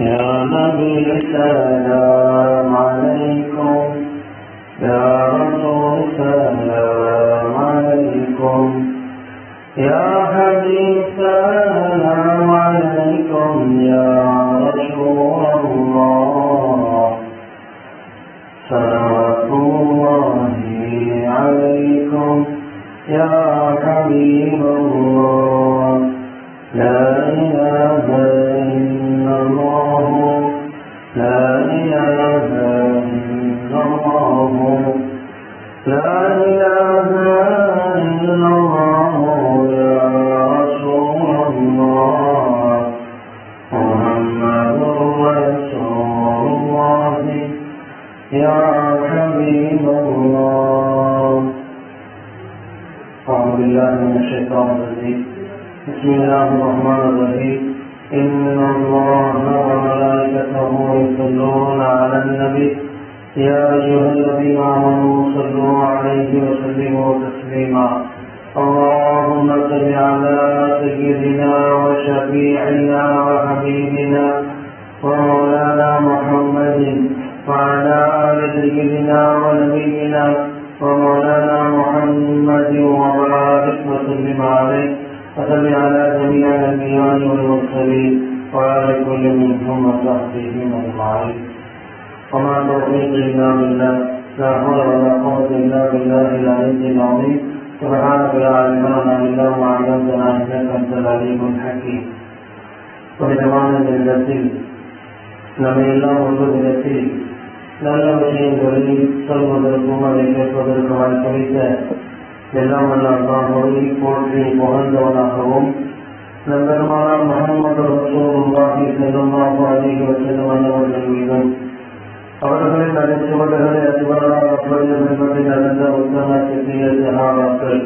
يا نبي سلام عليكم. يا رسول سلام عليكم. يا حبيب سلام عليكم يا رسول الله. الله عليكم. يا حبيب الله. لا من الشيطان الرجيم. بسم الله الرحمن الرحيم. إن الله وملائكته يصلون على النبي. يا أيها الذين آمنوا صلوا عليه وسلموا تسليما. اللهم صل على سيدنا وشفيعنا وحبيبنا ومولانا محمد وعلى آل سيدنا ونبينا ومولانا محمد وبارك وسلم عليه. وسلم على جميع الانبياء والمرسلين وعلى كل منهم وصحبهم أجمعين. وما توفيق إلا بالله لا حول ولا قوة إلا بالله العلي العظيم. سبحانك لا علم لنا إلا ما علمتنا إنك أنت العليم الحكيم. ولزمان الذي لم الله الذي நம்ம எல்லாம் ஒரு விதத்தில் நல்ல விஷயங்களில் சொல்வதற்கும் அதை கேட்பதற்கும் வாய்ப்பளித்த எல்லாம் வல்ல அல்லாஹோவை போற்றி புகழ்ந்தவனாகவும் நம்பெருமானார் முகமது ரசூலுல்லாஹி ஸல்லல்லாஹு அலைஹி வஸல்லம் அவர்கள் மீதும் அவர்களின் அடிச்சுவடுகளை அதிபராக அப்படியும் என்பதை நடந்த உத்தம சித்திய சகாபாக்கள்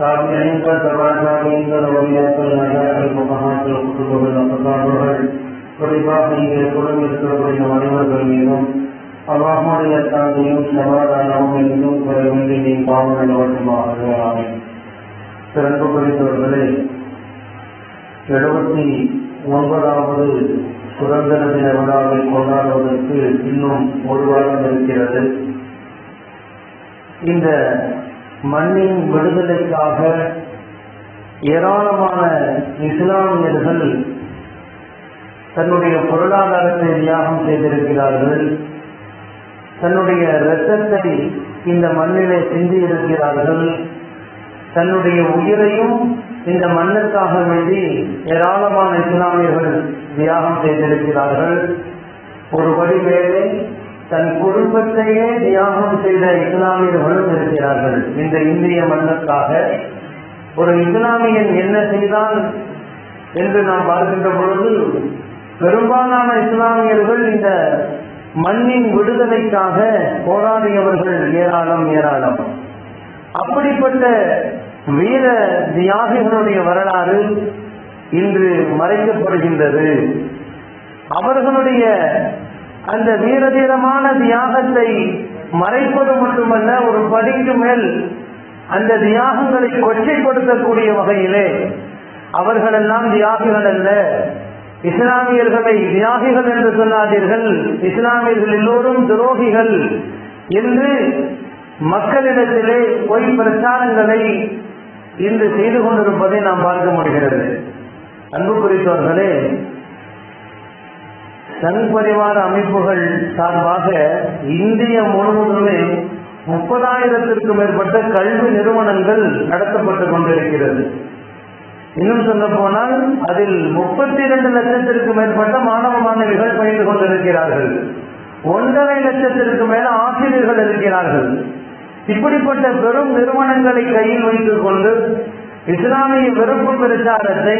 தாமியங்கள் தபாசாமியங்கள் ஒளியாக்கள் நகையாக்கள் முகமாக்கள் குடும்பங்கள் அப்பதார்கள் குறிப்பாக இங்கே குடும்பம் இருக்கக்கூடிய மனிதர்கள் மீதும் அல்லாஹுடைய சாந்தியும் சமாதானமும் இன்னும் குறைவின்றி நீ பாவங்கள் சிறப்பு குறித்தவர்களே எழுபத்தி ஒன்பதாவது சுதந்திர தின விழாவை கொண்டாடுவதற்கு இன்னும் ஒரு வாரம் இருக்கிறது இந்த மண்ணின் விடுதலைக்காக ஏராளமான இஸ்லாமியர்கள் தன்னுடைய பொருளாதாரத்தை தியாகம் செய்திருக்கிறார்கள். தன்னுடைய இரத்தத்தை இந்த மண்ணிலே சிந்தி இருக்கிறார்கள். தன்னுடைய உயிரையும் இந்த மண்ணுக்காக வேண்டி ஏராளமான இஸ்லாமியர்கள் தியாகம் செய்திருக்கிறார்கள். ஒருபடி மேலே தன் குடும்பத்தையே தியாகம் செய்த இஸ்லாமியர்களும் இருக்கிறார்கள். இந்த இந்திய மண்ணுக்காக. ஒரு இஸ்லாமியன் என்ன செய்தான் என்று நாம் பார்க்கின்ற பொழுது பெரும்பாலான இஸ்லாமியர்கள் இந்த மண்ணின் விடுதலைக்காக போராடியவர்கள் ஏராளம் ஏராளம். அப்படிப்பட்ட வீர தியாகிகளுடைய வரலாறு இன்று மறைக்கப்படுகின்றது. அவர்களுடைய அந்த வீரதீரமான தியாகத்தை மறைப்பது மட்டுமல்ல ஒரு படிக்கு மேல் அந்த தியாகங்களை கொச்சைப்படுத்தக்கூடிய வகையிலே அவர்களெல்லாம் தியாகிகள் அல்ல. இஸ்லாமியர்களை தியாகிகள் என்று சொல்லாதீர்கள். இஸ்லாமியர்கள் எல்லோரும் துரோகிகள். என்று மக்களிடத்திலே பொய் பிரச்சாரங்களை இன்று செய்து கொண்டிருப்பதை நாம் பார்க்க முடிகிறது. அன்பு குறித்தவர்களே சங் பரிவார அமைப்புகள் சார்பாக இந்திய முழுவதுமே முப்பதாயிரத்திற்கும் மேற்பட்ட கல்வி நிறுவனங்கள் நடத்தப்பட்டுக் கொண்டிருக்கிறது. இன்னும் சொல்ல போனால் அதில் முப்பத்தி இரண்டு லட்சத்திற்கு மேற்பட்ட மாணவ மாணவிகள் பயின்று கொண்டிருக்கிறார்கள். ஒன்றரை லட்சத்திற்கு மேல ஆசிரியர்கள் இருக்கிறார்கள். இப்படிப்பட்ட பெரும் நிறுவனங்களை கையில் வைத்துக் கொண்டு இஸ்லாமிய வெறுப்பு பிரச்சாரத்தை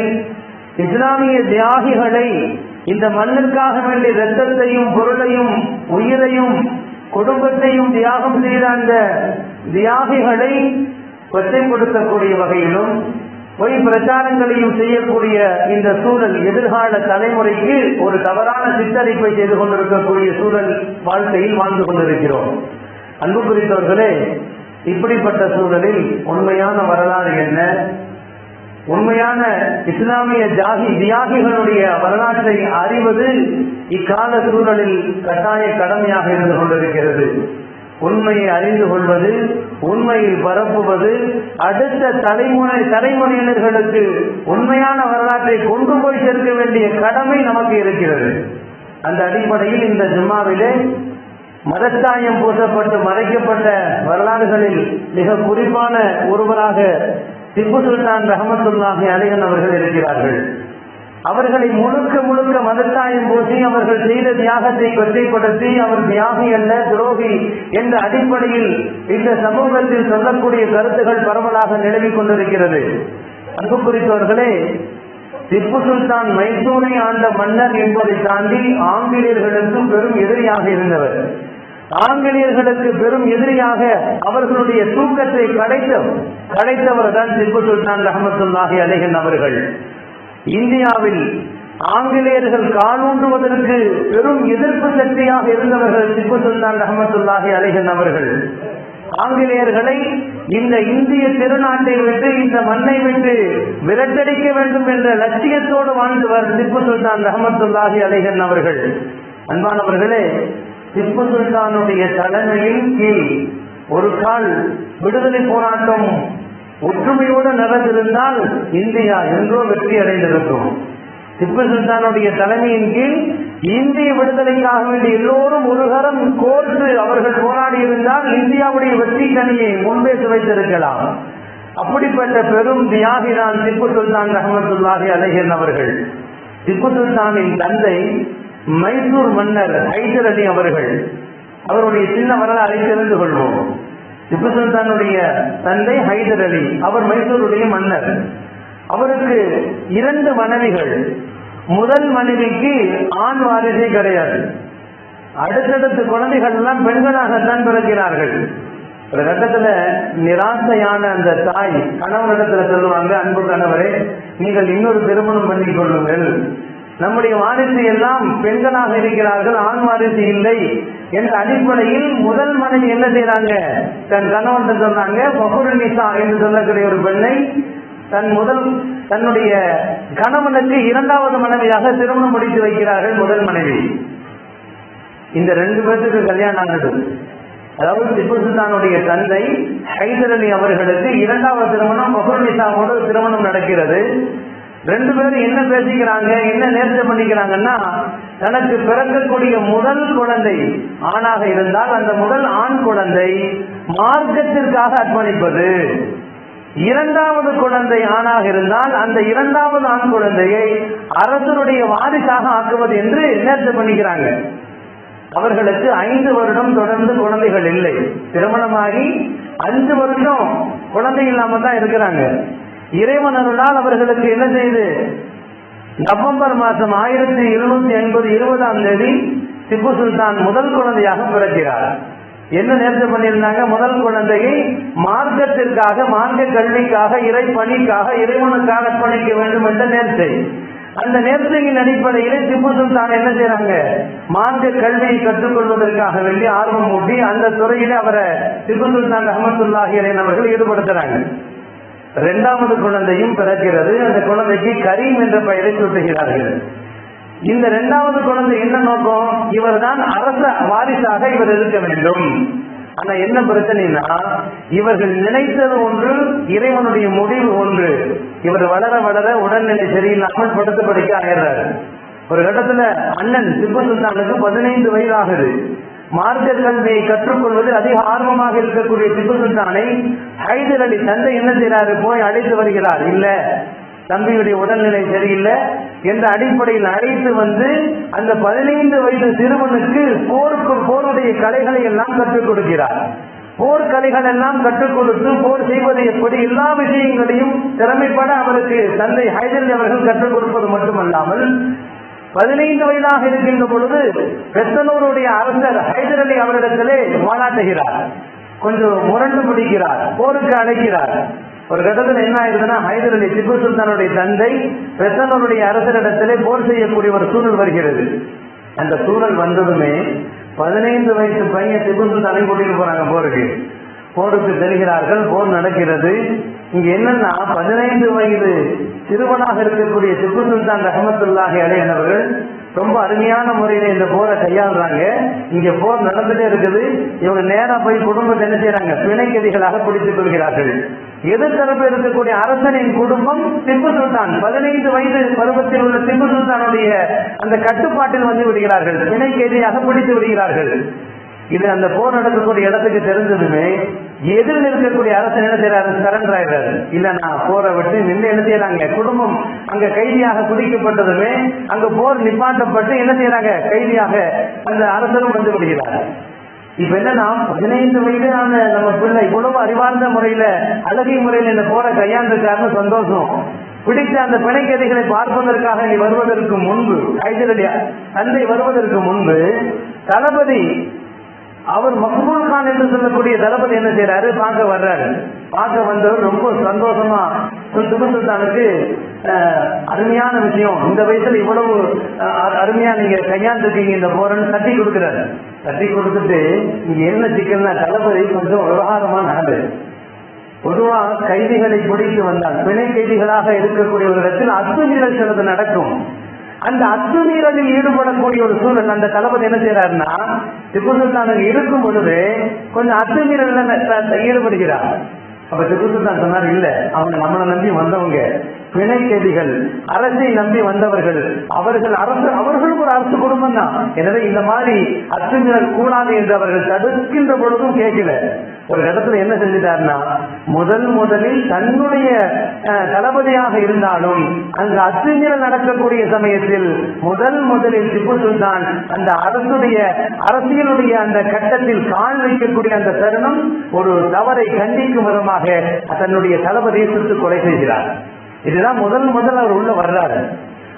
இஸ்லாமிய தியாகிகளை இந்த மண்ணிற்காக வேண்டிய ரத்தத்தையும் பொருளையும் உயிரையும் குடும்பத்தையும் தியாகம் செய்த அந்த தியாகிகளை கொச்சைப்படுத்தக்கூடிய வகையிலும் பொய் பிரச்சாரங்களையும் செய்யக்கூடிய இந்த சூழல் எதிர்கால தலைமுறைக்கு ஒரு தவறான சித்தரிப்பை செய்து கொண்டிருக்கக்கூடிய சூழல் வாழ்க்கையில் வாழ்ந்து கொண்டிருக்கிறோம். அன்பு குறித்தவர்களே இப்படிப்பட்ட சூழலில் உண்மையான வரலாறு என்ன? உண்மையான இஸ்லாமிய ஜாகி தியாகிகளுடைய வரலாற்றை அறிவது இக்கால சூழலில் கட்டாய கடமையாக இருந்து கொண்டிருக்கிறது. உண்மையை அறிந்து கொள்வது உண்மையை பரப்புவது அடுத்த தலைமுறை தலைமுறையினர்களுக்கு உண்மையான வரலாற்றை கொண்டு போய் சேர்க்க வேண்டிய கடமை நமக்கு இருக்கிறது. அந்த அடிப்படையில் இந்த ஜும்மாவிலே மதச்சாயம் பூசப்பட்டு மறைக்கப்பட்ட வரலாறுகளில் மிக குறிப்பான ஒருவராக திப்பு சுல்தான் ரஹமத்துல்லாஹி அலிகன் அவர்கள் இருக்கிறார்கள். அவர்களை முழுக்க முழுக்க மதத்தாயம் பூசி அவர்கள் செய்த தியாகத்தை கொச்சைப்படுத்தி அவர் தியாகி அல்ல துரோகி என்ற அடிப்படையில் இந்த சமூகத்தில் சொல்லக்கூடிய கருத்துகள் பரவலாக நிலவிக் கொண்டிருக்கிறது. அன்பு குறித்தவர்களே திப்பு சுல்தான் மைசூரை ஆண்ட மன்னர் என்பதை தாண்டி ஆங்கிலேயர்களுக்கு பெரும் எதிரியாக இருந்தவர். ஆங்கிலேயர்களுக்கு பெரும் எதிரியாக அவர்களுடைய தூக்கத்தை கடைத்த கடைத்தவர் தான் திப்பு சுல்தான் ரஹமத்துல்லாஹி அலைகன் அவர்கள். இந்தியாவில் ஆங்கிலேயர்கள் காலூன்றுவதற்கு பெரும் எதிர்ப்பு சக்தியாக இருந்தவர்கள் திப்பு சுல்தான் ரஹமத்துல்லாஹி அலைகன் அவர்கள். ஆங்கிலேயர்களை இந்த இந்திய திருநாட்டை விட்டு இந்த மண்ணை விட்டு விரட்டடிக்க வேண்டும் என்ற லட்சியத்தோடு வாழ்ந்தவர் திப்பு சுல்தான் ரஹமத்துல்லாஹி அலைகன் அவர்கள். அன்பானவர்களே திப்பு சுல்தானுடைய தலைமையின் கீழ் ஒரு கால் விடுதலை போராட்டம் ஒற்றுமையோடு நடந்திருந்தால் இந்தியா என்றோ வெற்றி அடைந்திருக்கும். திப்பு சுல்தானுடைய தலைமையின் கீழ் இந்திய விடுதலைக்காக வேண்டிய எல்லோரும் ஒருகரம் கோர்த்து அவர்கள் போராடி இருந்தால் இந்தியாவுடைய வெற்றி கனியை முன்பே சுவைத்திருக்கலாம். அப்படிப்பட்ட பெரும் தியாகிதான் திப்பு சுல்தான் ரஹமத்துல்லாஹி அலைஹன் அவர்கள். திப்பு சுல்தானின் தந்தை மைசூர் மன்னர் ஹைதர் அலி அவர்கள். அவருடைய சின்ன வரலாறை தெரிந்து கொள்வோம். திப்பு சுல்தானுடைய தந்தை ஹைதர் அலி அவர் மைசூருடைய மன்னர். அவருக்கு இரண்டு மனைவிகள். முதல் மனைவிக்கு ஆண் வாரிசே கிடையாது. அடுத்தடுத்த குழந்தைகள் எல்லாம் பெண்களாகத்தான் பிறக்கிறார்கள். ஒரு கட்டத்துல நிராசையான அந்த தாய் கணவனிடத்துல சொல்லுவாங்க அன்பு கணவரே நீங்கள் இன்னொரு திருமணம் பண்ணிக் கொள்ளுங்கள். நம்முடைய வாரிசு எல்லாம் பெண்களாக இருக்கிறார்கள் ஆண் வாரிசு இல்லை என்ற அடிப்படையில் முதல் மனைவி என்ன செய்யறாங்க தன் கணவன் சொன்னாங்க பகுரு நிசா என்று சொல்லக்கூடிய ஒரு பெண்ணை தன் முதல் தன்னுடைய கணவனுக்கு இரண்டாவது மனைவியாக திருமணம் முடித்து வைக்கிறார்கள் முதல் மனைவி. இந்த ரெண்டு பேர்த்துக்கு கல்யாணம் ஆனது. அதாவது திப்பு சுல்தானுடைய தந்தை ஹைதர் அலி அவர்களுக்கு இரண்டாவது திருமணம் பகுர் நிசாவோடு திருமணம் நடக்கிறது. ரெண்டு பேரும் என்ன பேசிக்கிறாங்க என்ன நேர்த்தம் பண்ணிக்கிறாங்கன்னா தனக்கு பிறக்கக்கூடிய முதல் குழந்தை ஆணாக இருந்தால் அந்த முதல் ஆண் குழந்தை மார்க்கத்திற்காக அர்ப்பணிப்பது. இரண்டாவது குழந்தை ஆணாக இருந்தால் அந்த இரண்டாவது ஆண் குழந்தையை அரசனுடைய வாரிசாக ஆக்குவது என்று நேர்த்தம் பண்ணிக்கிறாங்க. அவர்களுக்கு ஐந்து வருடம் தொடர்ந்து குழந்தைகள் இல்லை. திருமணமாகி அஞ்சு வருஷம் குழந்தை இல்லாம தான் இருக்கிறாங்க. இறைவன் அருளால் அவர்களுக்கு என்ன செய்து? நவம்பர் மாதம் ஆயிரத்தி எழுநூத்தி எண்பது இருபதாம் தேதி திப்பு சுல்தான் முதல் குழந்தையாக பிறக்கிறார். என்ன நேர்ச்சி பண்ணியிருந்தாங்க? முதல் குழந்தையை மார்க்கத்திற்காக மார்க்க கல்விக்காக இறை பணிக்காக இறைவனுக்காக பணிக்க வேண்டும் என்ற நேர்ச்சை அந்த நேர்த்தையின் அடிப்படையில் திப்பு சுல்தான் என்ன செய்யறாங்க மார்க்க கல்வியை கற்றுக்கொள்வதற்காக வேண்டி ஆர்வம் ஊட்டி அந்த துறையில அவரை திப்பு சுல்தான் அஹமத்துல்லாஹி அவர்கள் ஈடுபடுத்துறாங்க. இரண்டாவது குழந்தையும் பிறக்கிறது. அந்த குழந்தைக்கு கரீம் என்ற பெயரை சூட்டுகிறார்கள். இந்த இரண்டாவது குழந்தை என்ன நோக்கம்? இவர் தான் அரச வாரிசாக இவர் இருக்க வேண்டும். ஆனா என்ன பிரச்சனைனா இவர்கள் நினைத்தது ஒன்று இறைவனுடைய முடிவு ஒன்று. இவர் வளர வளர உடல்நிலை சரியில்லாமல் படுத்து படிக்க ஆயிடுறாரு. ஒரு கட்டத்துல அண்ணன் திப்பு சுல்தானுக்கு பதினைந்து வயது ஆகுது மார்க்க கல்வியை கற்றுக்கொள்வது அதிக ஆர்வமாக இருக்கக்கூடிய திப்பு சுல்தானை ஹைதர் அலி தந்தை என்ன செய்கிறாரு போய் அழைத்து வருகிறார். இல்ல தம்பியுடைய உடல்நிலை சரியில்லை என்ற அடிப்படையில் அழைத்து வந்து அந்த பதினைந்து வயது சிறுவனுக்கு போருக்கு போருடைய கலைகளை எல்லாம் கற்றுக் கொடுக்கிறார். போர்க்கலைகள் எல்லாம் கற்றுக் கொடுத்து போர் செய்வது எப்படி? எல்லா விஷயங்களையும் திறமைப்பட அவருக்கு தந்தை ஹைதர் அலி அவர்கள் கற்றுக் கொடுப்பது மட்டுமல்லாமல் பதினைந்து வயதாக இருக்கின்ற பொழுது பெத்தனூருடைய அரசர் ஹைதர் அலி அவரிடத்திலே மாநாட்டுகிறார். கொஞ்சம் முரண்டு பிடிக்கிறார் போருக்கு அழைக்கிறார். ஒரு கட்டத்தில் என்ன ஆயிருதுன்னா ஹைதர் அலி திப்பு சுல்தானுடைய தந்தை பெத்தனூருடைய அரசரிடத்திலே போர் செய்யக்கூடிய ஒரு சூழல் வருகிறது. அந்த சூழல் வந்ததுமே பதினைந்து வயசு பையன் திப்பு சுல்தானை கூட்டிட்டு போறாங்க போருக்கு. போருக்கு செல்கிறார்கள் போர் நடக்கிறது. இங்க என்னன்னா பதினைந்து வயது சிறுவனாக இருக்கக்கூடிய திப்பு சுல்தான் ரஹமத்துல்லாஹி அலையனவர்கள் ரொம்ப அருமையான முறையில இந்த போரை கையாளுறாங்க. இங்க போர் நடந்துட்டே இருக்குது. இவங்க நேரா போய் குடும்பத்தை என்ன செய்யறாங்க பிணைக்கதிகளாக பிடித்துக் கொள்கிறார்கள். எதிர்த்தரப்பு இருக்கக்கூடிய அரசனின் குடும்பம் திப்பு சுல்தான். பதினைந்து வயது பருவத்தில் உள்ள திப்பு சுல்தானுடைய அந்த கட்டுப்பாட்டில் வந்து விடுகிறார்கள். பிணை பிடித்து விடுகிறார்கள். இது அந்த போர் நடக்கக்கூடிய இடத்துக்கு தெரிஞ்சதுமே எதிரில் இருக்கக்கூடிய அரசு என்ன செய்யறாரு சரண்டர் ஆயிடுறாரு. இல்ல நான் போரை விட்டு நின்று என்ன செய்யறாங்க குடும்பம் அங்க கைதியாக குடிக்கப்பட்டதுமே அங்க போர் நிப்பாட்டப்பட்டு என்ன செய்யறாங்க கைதியாக அந்த அரசரும் வந்து விடுகிறார். இப்ப என்னன்னா பதினைந்து வயதான நம்ம பிள்ளை இவ்வளவு அறிவார்ந்த முறையில அழகிய முறையில இந்த போரை கையாண்டிருக்காருன்னு சந்தோஷம். பிடித்த அந்த பிணைக்கதைகளை பார்ப்பதற்காக நீ வருவதற்கு முன்பு கைதரடி தந்தை வருவதற்கு முன்பு தளபதி அவர் மக்பூல் கான் என்று சொல்லக்கூடிய தளபதி என்ன செய்யறாரு பார்க்க வர்றாரு. பார்க்க வந்தவர் ரொம்ப சந்தோஷமா திப்பு சுல்தானுக்கு அருமையான விஷயம். இந்த வயசுல இவ்வளவு அருமையா நீங்க கையாண்டுருக்கீங்க இந்த போரன்னு தட்டி கொடுக்குறாரு. தட்டி கொடுத்துட்டு இங்க என்ன சிக்கல்னா தளபதி கொஞ்சம் விவகாரமா நடந்தது பொதுவா கைதிகளை பிடித்து வந்தால் பிணை கைதிகளாக இருக்கக்கூடிய ஒரு இடத்தில் அத்துமீறல் சிலது நடக்கும். அந்த அத்துமீறலில் ஈடுபடக்கூடிய ஒரு சூழல் அந்த தளபதி என்ன செய்யறாருன்னா திப்பு சுல்தான் இருக்கும் பொழுது கொஞ்சம் அத்துமீறல ஈடுபடுகிறார். அப்ப திப்பு சுல்தான் சொன்னார் இல்ல அவங்க நம்மளை நம்பி வந்தவங்க பிணை கைதிகள் அரசை நம்பி வந்தவர்கள் அவர்கள் அரசு அவர்களும் ஒரு அரசு குடும்பம் தான் எனவே இந்த மாதிரி அத்துமீறல் கூடாது என்று அவர்கள் தடுக்கின்ற பொழுதும் கேட்கல. ஒரு இடத்துல என்ன செஞ்சிட்டாருன்னா முதல் முதலில் தன்னுடைய அஹ், தளபதியாக இருந்தாலும் அங்கு அத்துமீறல் நடக்கக்கூடிய சமயத்தில் முதல் முதலில் திப்பு சுல்தான் அந்த அரசுடைய அரசியலுடைய அந்த கட்டத்தில் கால் வைக்கக்கூடிய அந்த தருணம் ஒரு தவறை கண்டிக்கும் விதமாக தன்னுடைய தளபதியை சுட்டு கொலை செய்கிறார். இதுதான் முதல் முதல் அவர் உள்ள வர்றாரு.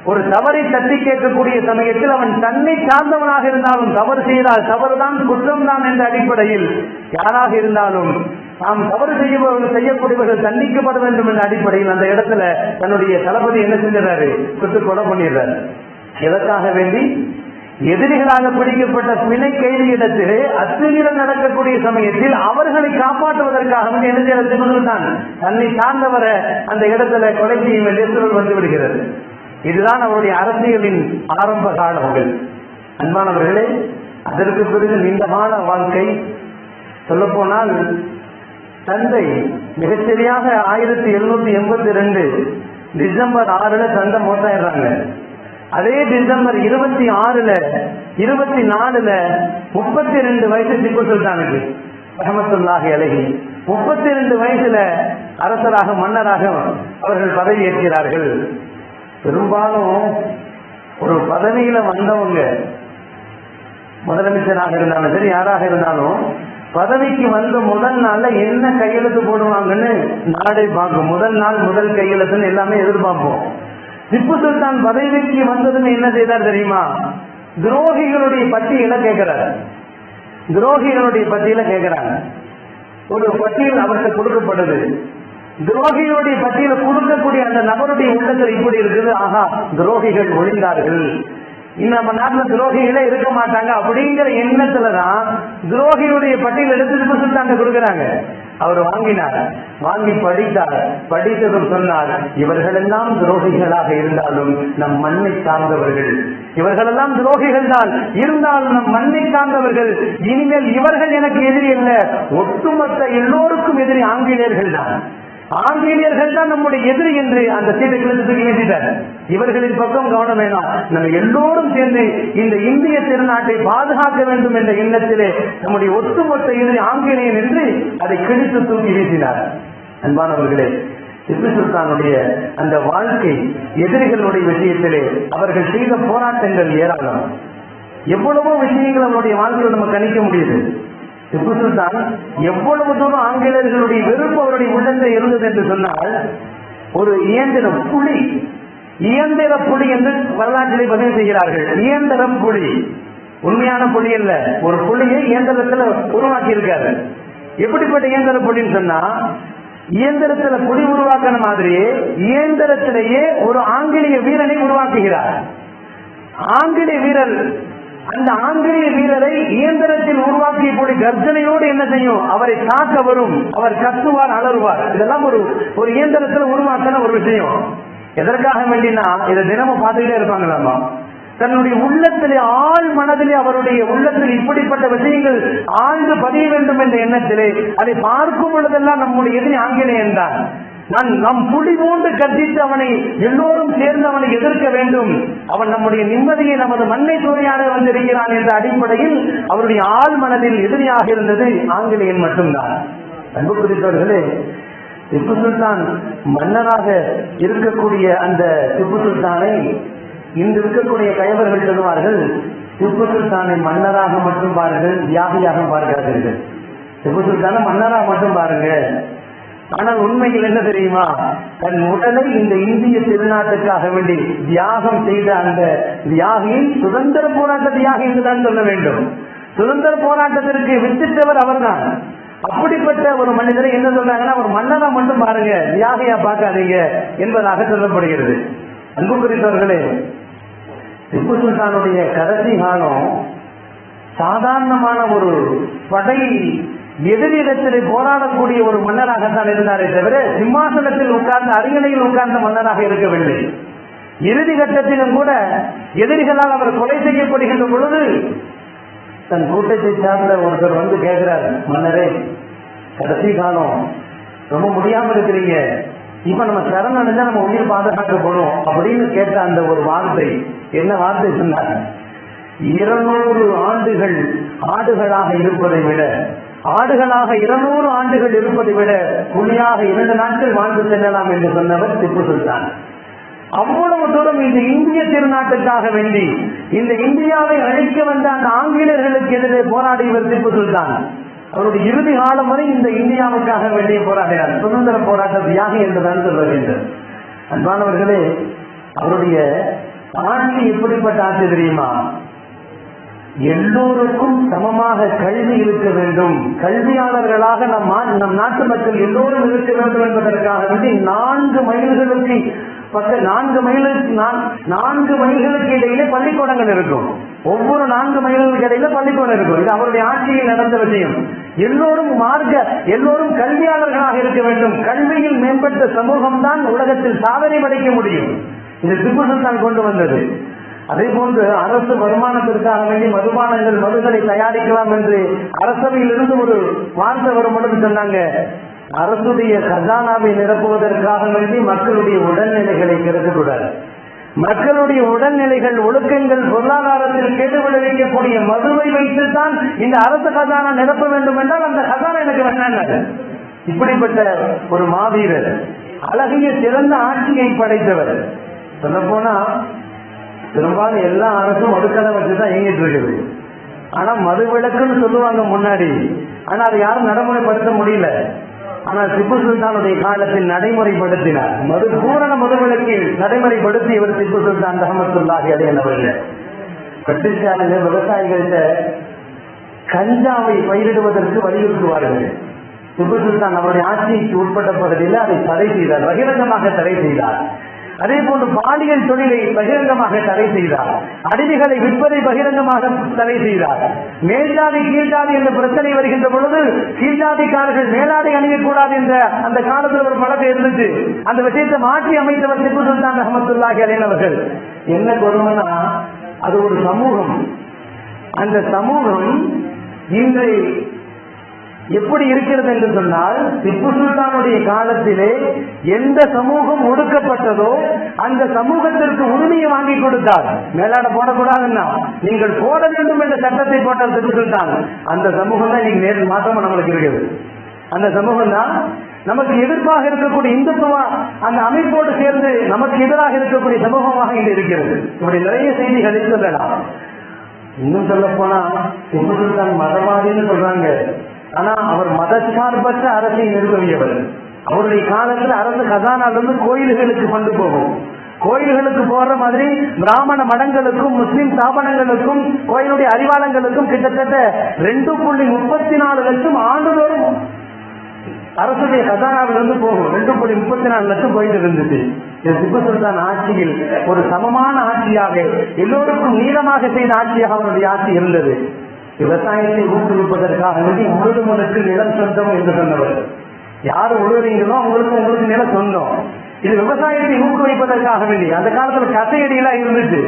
ஒரு தவறை தட்டி கேட்கக்கூடிய சமயத்தில் அவன் தன்னை சார்ந்தவனாக இருந்தாலும் தவறு செய்தால் தவறுதான் குற்றம்தான் என்ற அடிப்படையில் யாராக இருந்தாலும் நாம் தவறு செய்யப்பவர்கள் செய்யக்கூடியவர்கள் தண்டிக்கப்பட வேண்டும் என்ற அடிப்படையில் அந்த இடத்துல தன்னுடைய தளபதி என்ன செஞ்சிடறாரு? சுட்டு கொலை பண்ணிடுறாரு. எதற்காக வேண்டி? எதிரிகளாக பிடிக்கப்பட்ட பிணை கைதியிடத்திலே அத்துமீறல் நடக்கக்கூடிய சமயத்தில் அவர்களை காப்பாற்றுவதற்காக என்ன செய்யறது தான் தன்னை சார்ந்தவரை அந்த இடத்துல கொலை செய்ய வேண்டிய சூழல் வந்து விடுகிறது இதுதான் அவருடைய அரசியலின் ஆரம்ப காலங்கள். அன்பானவர்களே அதற்கு பிறகு நீண்டமான வாழ்க்கை. சொல்லப்போனால் தந்தை மிகச்சரியாக ஆயிரத்தி எழுநூத்தி எண்பத்தி ரெண்டு டிசம்பர் ஆறுல தந்தை மோட்டாயிடுறாங்க அதே டிசம்பர் இருபத்தி ஆறுல இருபத்தி நாலுல முப்பத்தி ரெண்டு வயசு திப்பு சுல்தானுக்கு ரஹமத்துல்லாஹி அழகி முப்பத்தி ரெண்டு வயசுல அரசராக மன்னராக அவர்கள் பதவி ஏற்கிறார்கள் பெரும்பாலும் ஒரு பதவியில வந்தவங்க முதலமைச்சராக இருந்தாலும் சரி யாராக இருந்தாலும் பதவிக்கு வந்த முதல் நாள்ல என்ன கையெழுத்து போடுவாங்கன்னு நாடே பார்க்கும். முதல் நாள் முதல் கையெழுத்துன்னு எல்லாமே எதிர்பார்ப்போம். திப்பு சுல்தான் பதவிக்கு வந்ததுன்னு என்ன செய்தார் தெரியுமா? துரோகிகளுடைய பட்டியலை கேட்கிறார். துரோகிகளுடைய பட்டியலை கேட்கிறாங்க ஒரு பட்டியல் அவருக்கு கொடுக்கப்படுது. துரோகிகளுடைய பட்டியல கொடுக்கக்கூடிய அந்த நபருடைய உள்ளத்தில் இப்படி இருக்குது. ஆகா துரோகிகள் ஒழிந்தார்கள். நம்ம நாட்டுல துரோகிகளே இருக்க மாட்டாங்க. அப்படிங்கிற எண்ணத்துலதான் துரோகியுடைய பட்டியல் எடுத்து திப்பு சுல்தான் கொடுக்குறாங்க. அவர் வாங்கினார் வாங்கி படித்தார். படித்ததும் சொன்னார் இவர்களெல்லாம் துரோகிகளாக இருந்தாலும் நம் மண்ணை சார்ந்தவர்கள். இவர்களெல்லாம் துரோகிகள் தான். இருந்தாலும் நம் மண்ணை சார்ந்தவர்கள். இனிமேல் இவர்கள் எனக்கு எதிரி அல்ல. ஒட்டுமொத்த எல்லோருக்கும் எதிரி ஆங்கிலேயர்கள் தான். ஆங்கிலேயர்கள் தான் நம்முடைய எதிரி என்று அந்த சீட்டை கிழக்கு இவர்களின் பக்கம் கவனம் வேணாம். நம்ம எல்லோரும் சேர்ந்து இந்த இந்திய திருநாட்டை பாதுகாக்க வேண்டும் என்ற எண்ணத்திலே நம்முடைய ஒட்டுமொத்த எதிரி ஆங்கிலேயன் என்று அதை கிழித்து தூக்கி வீசினார். அன்பானவர்களே திப்பு சுல்தானுடைய அந்த வாழ்க்கை எதிரிகளுடைய விஷயத்திலே அவர்கள் செய்த போராட்டங்கள் ஏராளம். எவ்வளவோ விஷயங்கள் அவருடைய வாழ்க்கையில் நம்ம கணிக்க முடியுது. திப்பு சுல்தான் எவ்வளவு தூரம் ஆங்கிலேயர்களுடைய வெறுப்பு அவருடைய உள்ளத்தை இருந்தது என்று சொன்னால் ஒரு இயந்திரம் புலி இயந்திர புலி என்று வரலாற்றிலே பதிவு செய்கிறார்கள். இயந்திரம் புலி. உண்மையான புலி அல்ல. ஒரு புலியை இயந்திரத்துல உருவாக்கி இருக்காரு எப்படிப்பட்ட இயந்திர புலின்னு சொன்னா இயந்திரத்துல புலி உருவாக்கின மாதிரியே இயந்திரத்திலேயே ஒரு ஆங்கிலேய வீரனை உருவாக்குகிறார். ஆங்கிலேய வீரர் அந்த ஆங்கிலேய வீரரை இயந்திரத்தில் உருவாக்கியக்கூடிய கர்ஜனையோடு என்ன செய்யும்? அவரை தாக்க வரும். அவர் கத்துவார் அலறுவார். இதெல்லாம் ஒரு ஒரு இயந்திரத்தில் உருவாக்கின ஒரு விஷயம். எதற்காக வேண்டினா இதை தினமும் பார்த்துக்கிட்டே இருப்பாங்களாமா? தன்னுடைய உள்ளத்திலே ஆள் மனதிலே அவருடைய உள்ளத்தில் இப்படிப்பட்ட விஷயங்கள் ஆழ்ந்து பதிய வேண்டும் என்ற எண்ணத்திலே அதை பார்க்கும் பொழுதெல்லாம் நம்முடைய எதிரி ஆங்கிலேயன் தான். நான் நம் புலி போன்று கத்தித்து அவனை எல்லோரும் சேர்ந்து அவனை எதிர்க்க வேண்டும். அவன் நம்முடைய நிம்மதியை நமது மண்ணை சூறையாட வந்திருக்கிறான் என்ற அடிப்படையில் அவருடைய ஆள் மனதில் எதிரியாக இருந்தது ஆங்கிலேயன் மட்டும்தான். அன்பு குறித்தவர்களே திப்பு சுல்தான் மன்னராக இருக்கக்கூடிய அந்த திப்பு சுல்தானை இன்று இருக்கக்கூடிய கைவர்கள் சொல்லுவார்கள் திப்பு சுல்தானை மன்னராக மட்டும் பாருங்கள் தியாகியாக பார்க்காதீர்கள் திப்பு சுல்தானை மன்னராக மட்டும் பாருங்க ஆனால் உண்மையில் என்ன தெரியுமா? தன் உடலை இந்த இந்திய திருநாட்டுக்காக வேண்டி தியாகம் செய்த அந்த தியாகியை சுதந்திர போராட்ட தியாகி என்றுதான் சொல்ல வேண்டும். சுதந்திர போராட்டத்திற்கு வித்திட்டவர் அவர்தான். அப்படிப்பட்ட ஒரு மனிதரை என்ன சொல்றாங்கன்னா ஒரு மன்னரா மட்டும் பாருங்க தியாகியா பார்க்காதீங்க என்பதாக சொல்லப்படுகிறது. அன்பு குறித்தவர்களே திப்பு சுல்தானுடைய கடைசி காலம் சாதாரணமான ஒரு படை எதிரிடத்தில் போராடக்கூடிய ஒரு மன்னராகத்தான் இருந்தாரே தவிர சிம்மாசனத்தில் உட்கார்ந்த அரியணையில் உட்கார்ந்த மன்னராக இருக்கவில்லை. இறுதி கட்டத்திலும் கூட எதிரிகளால் அவர் கொலை செய்யப்படுகின்ற பொழுது தன் கூட்டத்தை சார்ந்த ஒருத்தர் வந்து கேட்கிறார் மன்னரே கடைசி காலம் ரொம்ப முடியாம இருக்கிறீங்க. இப்ப நம்ம சரண் அடைஞ்சா நம்ம உயிர் பாதுகாக்கப்படும் அப்படின்னு கேட்ட அந்த ஒரு வார்த்தை. என்ன வார்த்தை சொன்னார்? இருநூறு ஆண்டுகள் ஆடுகளாக இருப்பதை விட ஆடுகளாக இருநூறு ஆண்டுகள் இருப்பதை விட புலியாக இரண்டு நாட்கள் வாழ்ந்து செல்லலாம் என்று சொன்னவர் திப்பு சுல்தான். அவ்வளவு தூரம் இந்த இந்திய திருநாட்டுக்காக வேண்டி இந்த இந்தியாவை அழிக்க வந்த அந்த ஆங்கிலேயர்களுக்கு எதிரே போராடியவர் திப்பு சுல்தான். அவருடைய இறுதி காலம் வரை இந்த இந்தியாவுக்காக வேண்டிய போராடினார். சுதந்திர போராட்ட தியாகி என்றுதான் சொல்ல வேண்டும் அன்பானவர்களே அவருடைய ஆட்சி எப்படிப்பட்ட ஆட்சி தெரியுமா? எல்லோருக்கும் சமமாக கல்வி இருக்க வேண்டும். கல்வியாளர்களாக நம் நம் நாட்டு மக்கள் எல்லோரும் இருக்க வேண்டும் என்பதற்காக வந்து நான்கு மைல்களுக்கு நான்கு மைலுக்கு நான்- நான்கு மைல்களுக்கு இடையிலே பள்ளிக்கூடங்கள் இருக்கும். ஒவ்வொரு நான்கு மைல்களுக்கு இடையில பள்ளிக்கூடம் இருக்கும். இது அவருடைய ஆட்சியில் நடந்த விஷயம். எல்லோரும் மார்க்க எல்லோரும் கல்வியாளர்களாக இருக்க வேண்டும். கல்வியில் மேம்பட்ட சமூகம் தான் உலகத்தில் சாதனை படைக்க முடியும். இந்த திப்பு சுல்தான் கொண்டு வந்தது. அதே போன்று அரசு வருமானத்திற்காக வேண்டி மதுபானங்கள் மதுகளை தயாரிக்கலாம் என்று அரசவையில் இருந்து ஒரு வார்த்தை வரும் பொழுது சொன்னாங்க. அரசுடைய கஜானாவை நிரப்புவதற்காக வேண்டி மக்களுடைய உடல்நிலைகளை கருதக்கூடாது மக்களுடைய உடல்நிலைகள் ஒழுக்கங்கள் பொருளாதாரத்தில் கேட்டு விளைவிக்கக்கூடிய மதுவை வைத்துத்தான் இந்த அரசு கஜானா நிரப்ப வேண்டும் என்றால் அந்த கஜானா எனக்கு வேண்டாங்க இப்படிப்பட்ட ஒரு மாவீரர் அழகிய சிறந்த ஆட்சியை படைத்தவர். சொல்ல போனா பெரும்பாலும் எல்லா அரசும் மதுக்கடை வச்சுதான் இயங்கிட்டு இருக்குது. ஆனா மது விளக்குன்னு சொல்லுவாங்க முன்னாடி. ஆனா அதை யாரும் நடைமுறைப்படுத்த முடியல. ஆனா திப்பு சுல்தானுடைய காலத்தில் நடைமுறைப்படுத்தினார். மது பூரண மது நடைமுறைப்படுத்தி இவர் திப்பு சுல்தான் ரஹமத்துல்லாஹி அடையவர்கள் பிரிட்டிஷாருங்க விவசாயிகள்கிட்ட கஞ்சாவை பயிரிடுவதற்கு வலியுறுத்துவார்கள். திப்பு சுல்தான் அவருடைய ஆட்சிக்கு உட்பட்ட பகுதியில் அதை தடை செய்தார். பகிரங்கமாக தடை செய்தார். அதே போன்று பாலியல் தொழிலை பகிரங்கமாக தடை செய்தார். அடிமைகளை விற்பதை பகிரங்கமாக தடை செய்தார். மேல்ஜாதி கீழ்ஜாதி என்ற பிரச்சனை வருகின்ற பொழுது கீழ்ஜாதிக்காரர்கள் மேலாடை அணியக்கூடாது என்ற அந்த காலத்தில் ஒரு பழக்கம் இருந்துச்சு. அந்த விஷயத்தை மாற்றி அமைத்தவர் திப்பு சுல்தான் அஹமத்துல்லாஹி அலைனவர்கள் என்ன கொடுமைனா அது ஒரு சமூகம். அந்த சமூகம் இன்றை எப்படி இருக்கிறது என்று சொன்னால் திப்பு சுல்தானுடைய காலத்திலே எந்த சமூகம் ஒடுக்கப்பட்டதோ அந்த சமூகத்திற்கு உரிமையை வாங்கி கொடுத்தார். மேலாட போடக்கூடாதுன்னா நீங்கள் போட வேண்டும் என்ற சட்டத்தை போட்டால் திப்பு சுல்தான். அந்த சமூகம் தான் இன்னைக்கு நேரில் மாற்றமா நம்மளுக்கு இருக்குது அந்த சமூகம் தான் நமக்கு எதிர்ப்பாக இருக்கக்கூடிய இந்துத்துவ அந்த அமைப்போடு சேர்ந்து நமக்கு எதிராக இருக்கக்கூடிய சமூகமாக இன்று இருக்கிறது. இப்படி நிறைய செய்திகளை சொல்லலாம் இன்னும் சொல்ல போனா திப்பு சுல்தான் மதவாதி ஆனா அவர் மதச்சார்பற்ற அரசை நிறுவியவர் அவருடைய காலத்தில் அரசு கசானாலிருந்து கோயில்களுக்கு கொண்டு போகும். கோயில்களுக்கு போற மாதிரி பிராமண மடங்களுக்கும் முஸ்லிம் ஸ்தாபனங்களுக்கும் கோயிலுடைய அறிவாளங்களுக்கும் கிட்டத்தட்ட ரெண்டு புள்ளி முப்பத்தி நாலு லட்சம் ஆண்டுதோறும் அரசுடைய கஜானாவிலிருந்து போகும். ரெண்டு புள்ளி முப்பத்தி நாலு லட்சம் போயிட்டு இருந்துச்சு. இது திப்பு சுல்தான் ஆட்சியில் ஒரு சமமான ஆட்சியாக எல்லோருக்கும் நீளமாக செய்த ஆட்சியாக அவருடைய ஆட்சி இருந்தது. விவசாயத்தை ஊக்குவிப்பதற்காக வேண்டி முழுதுமனுக்கு நிலம் சொந்தம் என்று சொன்னவர் யார் உழுவுறீங்களோ அவங்களுக்கு உங்களுக்கு நிலம் சொந்தம். இது விவசாயத்தை ஊக்குவிப்பதற்காக வேண்டி. அந்த காலத்துல கசையடியெல்லாம் இருந்துச்சு.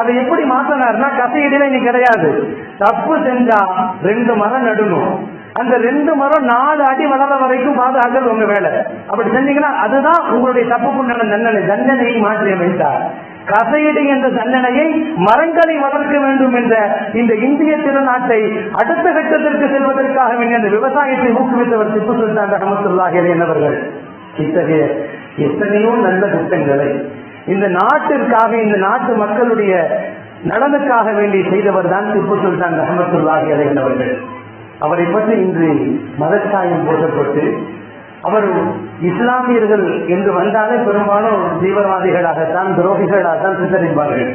அதை எப்படி மாத்தினார்னா கசையடியில இன்னைக்கு கிடையாது. தப்பு செஞ்சா ரெண்டு மரம் நடணும் அந்த ரெண்டு மரம் நாலு அடி வளர வரைக்கும் பாதுகாக்கிறது உங்க வேலை. அப்படி செஞ்சீங்கன்னா அதுதான் உங்களுடைய தப்புக்குண்டான தண்டனை. தண்டனையை மாற்றி அமைத்தார். கசையடி என்ற தண்டனையை மரங்களை வளர்க்க வேண்டும் என்ற இந்த இந்திய திருநாட்டை அடுத்த கட்டத்திற்கு செல்வதற்காக வேண்டிய அந்த விவசாயத்தை ஊக்குவித்தவர் திப்பு சுல்தான் ரஹமத்துல்லாஹி என்பவர்கள். இத்தகைய எத்தனையோ நல்ல திட்டங்களை இந்த நாட்டிற்காக இந்த நாட்டு மக்களுடைய நலனுக்காக வேண்டி செய்தவர் தான் திப்பு சுல்தான் ரஹமத்துல்லாஹி என்பவர்கள். அவரை பற்றி இன்று மதச்சாயம் போட்டப்பட்டு அவர் இஸ்லாமியர்கள் என்று வந்தாலே பெரும்பாலும் தீவிரவாதிகளாகத்தான் துரோகிகளாகத்தான் சித்தரிப்பார்கள்.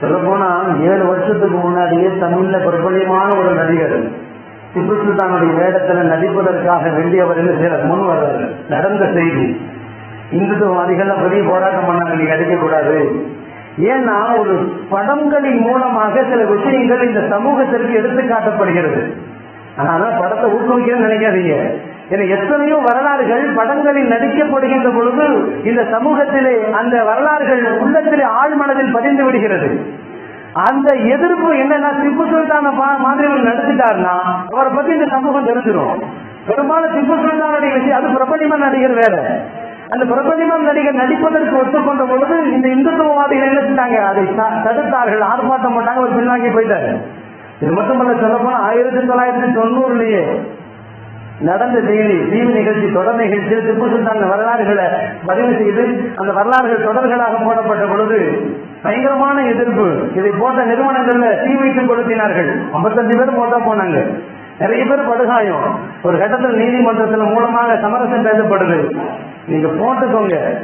சொல்லப்போனா ஏழு வருஷத்துக்கு முன்னாடியே தமிழ்ல பிரபலியமான ஒரு நடிகர் திப்பு சுல்தானுடைய வேடத்துல நடிப்பதற்காக வேண்டியவர் அவர் என்ன முன் வர்றாரு. நடந்த செய்தி. இந்துத்துவவாதிகள் பெரிய போராட்டம் பண்ணாங்க நீங்க அடிக்கக்கூடாது ஏன்னா ஒரு படங்களின் மூலமாக சில விஷயங்கள் இந்த சமூகத்திற்கு எடுத்து காட்டப்படுகிறது அதனால படத்தை ஊக்குவிக்கணும்னு நினைக்காதீங்க. என எத்தனையோ வரலாறுகள் படங்களில் நடிக்கப்படுகின்ற பொழுது இந்த சமூகத்திலே அந்த வரலாறுகள் உள்ளத்திலே ஆழ்மனதில் பதிந்து விடுகிறது. அந்த எதிர்ப்பு என்னன்னா திப்பு சுல்தான மாதிரி ஒரு நடத்திட்டாருன்னா அவரை பத்தி இந்த சமூகம் தெரிஞ்சிடும் பெரும்பாலும் திப்பு சுல்தானுடைய விஷயம் அது பிரபலிமா நடிகர் வேற. அந்த பிரபலிமன் நடிகர் நடிப்பதற்கு ஒத்துக்கொண்ட பொழுது இந்த இந்துத்துவவாதிகள் என்ன செஞ்சாங்க? அதை தடுத்தார்கள் ஆர்ப்பாட்டம் பண்ணாங்க அவர் பின்வாங்கி போயிட்டாரு. இது மட்டுமல்ல சொல்ல போனா ஆயிரத்தி தொள்ளாயிரத்தி தொண்ணூறுலயே நடந்த செய்தி தீவு நிகழ்ச்சி தொடர் நிகழ்ச்சியில் திப்பு சுல்தான் வரலாறுகளை பதிவு செய்து அந்த வரலாறுகள் தொடர்களாக போடப்பட்ட பொழுது பயங்கரமான எதிர்ப்பு. இதை போட்ட நிறுவனங்கள்ல தீ வைத்து கொளுத்தினார்கள். ஐம்பத்தஞ்சு பேர் போட்டா போனாங்க. நிறைய பேர் படுகாயம். ஒரு கட்டத்தில் நீதிமன்றத்தில் மூலமாக சமரசம் பேசப்படுது நீங்க போட்டுக்கோங்க.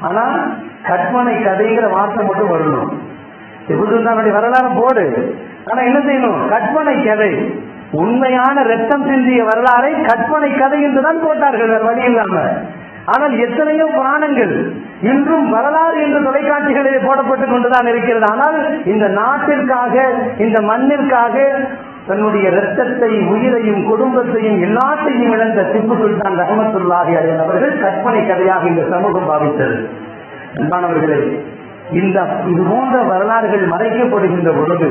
ஆனா கற்பனை கதைங்கிற வார்த்தை மட்டும் வரணும். திப்பு வரலாறு போடு. ஆனா என்ன செய்யணும்? கற்பனை கதை. உண்மையான ரத்தம் சிந்திய வரலாறை கற்பனை கதை என்றுதான் போட்டார்கள் வேற வழி இல்லாம. ஆனால் எத்தனையோ புராணங்கள் இன்றும் வரலாறு என்ற தொலைக்காட்சிகளில் போடப்பட்டுக் கொண்டுதான் இருக்கிறது. ஆனால் இந்த நாட்டிற்காக இந்த மண்ணிற்காக தன்னுடைய ரத்தத்தை உயிரையும் குடும்பத்தையும் எல்லாத்தையும் இழந்த திப்பு சுல்தான் ரஹமத்துல்லாஹி அலையன் அவர்கள் கற்பனை கதையாக இந்த சமூகம் பாவித்தது. அன்பானவர்களே இந்த இது போன்ற வரலாறுகள் மறைக்கப்படுகின்ற பொழுது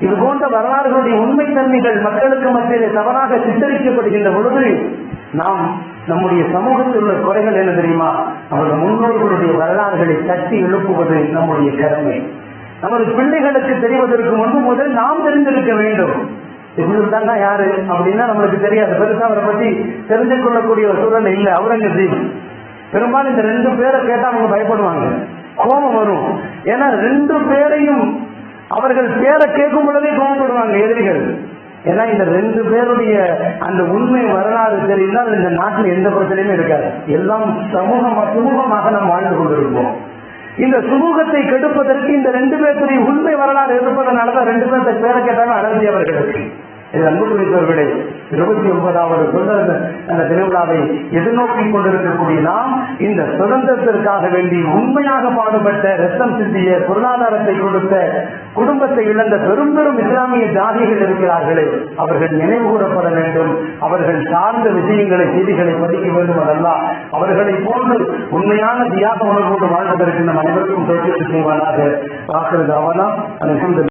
இது போன்ற வரலாறுகளுடைய உண்மைத்தன்மைகள் மக்களுக்கு மத்தியிலே தவறாக சித்தரிக்கப்படுகின்ற பொழுது நாம் நம்முடைய சமூகத்தில் உள்ள குறைகள் என்ன தெரியுமா? அவரது முன்னோர்களுடைய வரலாறுகளை தட்டி எழுப்புவது நம்முடைய கடமை. நமது பிள்ளைகளுக்கு தெரிவதற்கு முன்பு முதல் நாம் தெரிந்திருக்க வேண்டும். இவங்க யாரு அப்படின்னா நம்மளுக்கு தெரியாது. பெருசா அவரை பத்தி தெரிஞ்சு கொள்ளக்கூடிய ஒரு சூழல் இல்லை. அவுரங்கசீப். பெரும்பாலும் இந்த ரெண்டு பேரை கேட்டா அவங்க பயப்படுவாங்க. கோபம் வரும். ஏன்னா ரெண்டு பேரையும் அவர்கள் பேரை கேட்கும் பொழுதே கோபப்படுவாங்க எதிரிகள். ஏன்னா இந்த ரெண்டு பேருடைய அந்த உண்மை வரலாறு தெரிந்தால் இந்த நாட்டில் எந்த பிரச்சனையுமே இருக்காது. எல்லாம் சமூகமா சுமூகமாக நாம் வாழ்ந்து கொண்டிருப்போம். இந்த சுமூகத்தை கெடுப்பதற்கு இந்த ரெண்டு பேருடைய உண்மை வரலாறு இருப்பதனாலதான் ரெண்டு பேர்த்த பேரை கேட்டாலும் அழகி அவர்களுக்கு இது அன்புக்குரியவர்களே இருபத்தி ஒன்பதாவது சுதந்திர அந்த திருவிழாவை எதிர்நோக்கி கொண்டிருக்கக்கூடிய நாம் இந்த சுதந்திரத்திற்காக வேண்டி உண்மையாக பாடுபட்ட ரத்தம் சிந்திய பொருளாதாரத்தை கொடுத்த குடும்பத்தை இழந்த பெரும் பெரும் இஸ்லாமிய ஜாதிகள் இருக்கிறார்களே அவர்கள் நினைவு கூறப்பட வேண்டும். அவர்கள் சார்ந்த விஷயங்களை செய்திகளை படிக்க வேண்டும் அதல்ல அவர்களை போன்று உண்மையான தியாக உணர்வோடு வாழ்ந்ததற்கு நம் அனைவருக்கும் தோற்று செய்வானாக. பார்க்கிறது அவனா அந்த